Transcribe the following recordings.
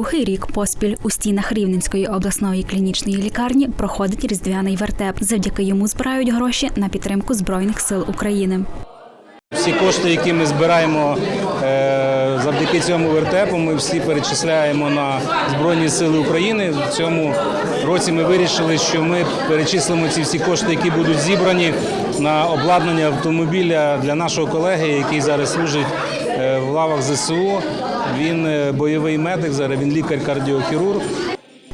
Другий рік поспіль у стінах Рівненської обласної клінічної лікарні проходить різдвяний вертеп. Завдяки йому збирають гроші на підтримку збройних сил України. Всі кошти, які ми збираємо е, завдяки цьому вертепу, ми всі перечисляємо на Збройні Сили України. В цьому році ми вирішили, що ми перечислимо ці всі кошти, які будуть зібрані на обладнання автомобіля для нашого колеги, який зараз служить в лавах ЗСУ. Він е, бойовий медик, зараз він лікар-кардіохірург.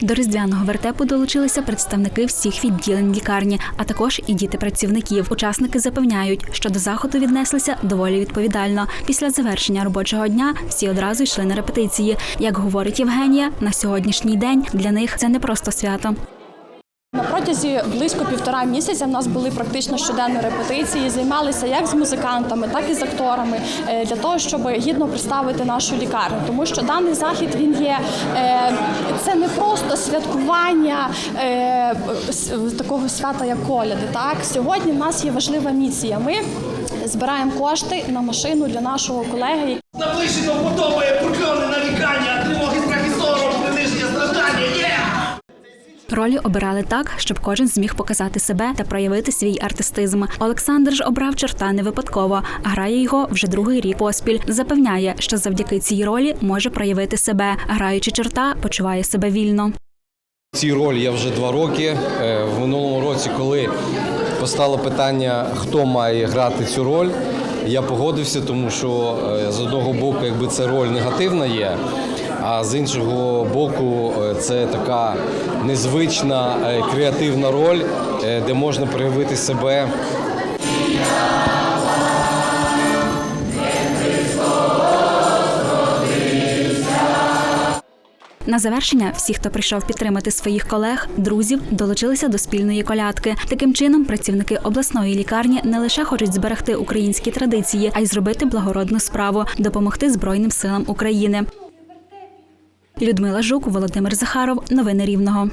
До різдвяного вертепу долучилися представники всіх відділень лікарні, а також і діти працівників. Учасники запевняють, що до заходу віднеслися доволі відповідально. Після завершення робочого дня всі одразу йшли на репетиції. Як говорить Євгенія, на сьогоднішній день для них це не просто свято. Протязі близько півтора місяця в нас були практично щоденно репетиції. Займалися як з музикантами, так і з акторами е, для того, щоб гідно представити нашу лікарню. Тому що даний захід він є е, це не просто святкування е, такого свята, як коляди. Так сьогодні в нас є важлива місія. Ми збираємо кошти на машину для нашого колеги, Наближено подобає прокльони нарікання, тривоги, Ролі обирали так, щоб кожен зміг показати себе та проявити свій артистизм. Олександр ж обрав чорта не випадково, а грає його вже другий рік поспіль. Запевняє, що завдяки цій ролі може проявити себе. Граючи чорта, почуває себе вільно. Цій ролі я вже два роки. Е, В минулому році, коли постало питання, хто має грати цю роль, я погодився, тому що е, з одного боку, якби це роль негативна є, а з іншого боку, е, це така незвична е, креативна роль, е, де можна проявити себе На завершення всі, хто прийшов підтримати своїх колег, друзів, долучилися до спільної колядки. Таким чином, працівники обласної лікарні не лише хочуть зберегти українські традиції, а й зробити благородну справу допомогти Збройним силам України. Людмила Жук, Володимир Захаров. Новини Рівного.